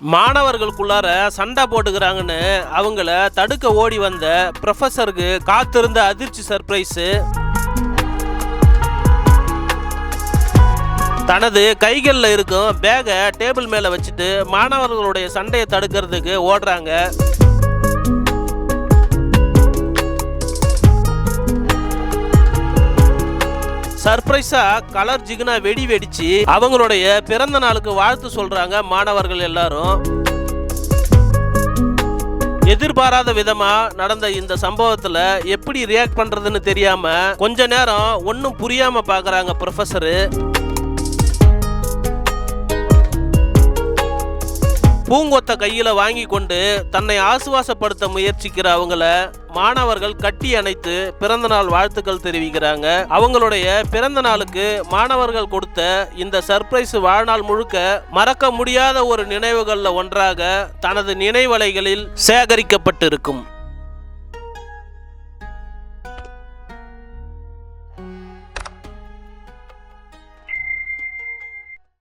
மாணவர்களுக்குள்ளார சண்டை போட்டுக்கிறாங்கன்னு அவங்கள தடுக்க ஓடி வந்த ப்ரொஃபஸருக்கு காத்திருந்த அதிர்ச்சி சர்ப்ரைஸு தனது கைகளில் இருக்கும் பேகை டேபிள் மேலே வச்சுட்டு மாணவர்களுடைய சண்டையை தடுக்கிறதுக்கு ஓடுறாங்க. சர்ப்ரைஸா கலர் ஜிகுனா வெடி வெடிச்சு அவங்களுடைய பிறந்த நாளுக்கு வாழ்த்து சொல்றாங்க மாணவர்கள் எல்லாரும். எதிர்பாராத விதமா நடந்த இந்த சம்பவத்துல எப்படி ரியாக்ட் பண்றதுன்னு தெரியாம கொஞ்ச நேரம் ஒன்றும் புரியாம பாக்குறாங்க ப்ரொஃபஸரு பூங்கொத்த கையில வாங்கி கொண்டு தன்னை ஆசுவாசப்படுத்த முயற்சிக்கிற அவங்கள மாணவர்கள் கட்டி அணைத்து பிறந்த நாள் வாழ்த்துக்கள் தெரிவிக்கிறாங்க. அவங்களுடைய பிறந்த நாளுக்கு மாணவர்கள் கொடுத்த இந்த சர்ப்ரைஸ் வாழ்நாள் முழுக்க மறக்க முடியாத ஒரு நினைவுகள்ல ஒன்றாக தனது நினைவலைகளில் சேகரிக்கப்பட்டிருக்கும்.